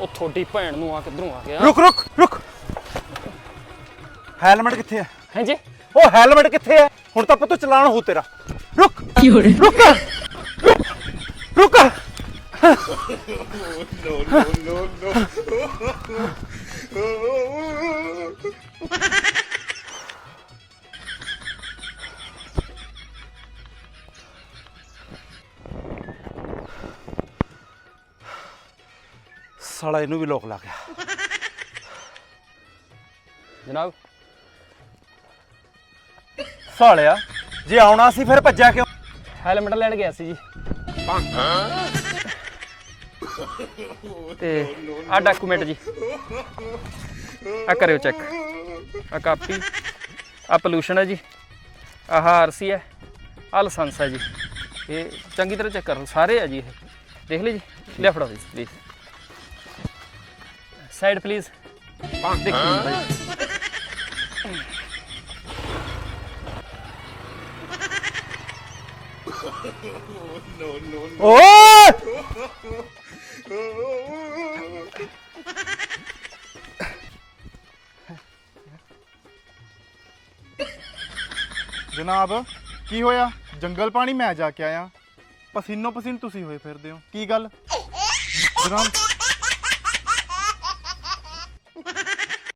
ਉਹ ਤੁਹਾਡੀ ਭੈਣ ਨੂੰ ਆ ਕਿੱਧਰੋਂ ਆ ਗਿਆ ਰੁਕ ਰੁਕ ਰੁਕ ਹੈਲਮਟ ਕਿੱਥੇ ਹੈ ਹੈ ਜੀ ਉਹ ਹੈਲਮਟ ਕਿੱਥੇ ਹੈ ਹੁਣ ਤਾਂ ਪਤਾ ਚਲਾਨ ਹੋ ਤੇਰਾ ਰੁਕ ਰੁਕ ਰੁਕ ਸਾਲਾ ਇਹਨੂੰ ਵੀ ਲੋਕ ਲਾ ਗਿਆ। ਜਨਾਬ। ਸਾਲਿਆ ਜੇ ਆਉਣਾ ਸੀ ਫਿਰ ਭੱਜਿਆ ਕਿਉਂ? ਹੈਲਮਟ ਲੈਣ ਗਿਆ ਸੀ ਜੀ। ਤੇ ਆ ਡਾਕੂਮੈਂਟ ਜੀ। ਆ ਕਰਿਓ ਚੈੱਕ ਆ ਕਾਪੀ ਆ ਪੋਲੂਸ਼ਨ ਹੈ ਜੀ। ਆਹ ਆਰਸੀ ਹੈ ਆ ਲਾਇਸੈਂਸ ਹੈ ਜੀ। ਇਹ ਚੰਗੀ ਤਰ੍ਹਾਂ ਚੈੱਕ ਕਰ ਲਓ। ਸਾਰੇ ਆ ਜੀ ਇਹ। ਦੇਖ ਲਈ ਜੀ। ਲੈ ਫੜੋ ਜੀ ਪਲੀਜ਼ ਸਾਈਡ ਪਲੀਜ਼ ਦੇਖੋ ਓਏ ਜਨਾਬ ਕੀ ਹੋਇਆ? ਜੰਗਲ ਪਾਣੀ ਮੈਂ ਜਾ ਕੇ ਆਇਆ। ਪਸੀਨੋ ਪਸੀਨ ਤੁਸੀਂ ਹੋਏ ਫਿਰਦੇ ਹੋ। ਕੀ ਗੱਲ? ਜਨਾਬ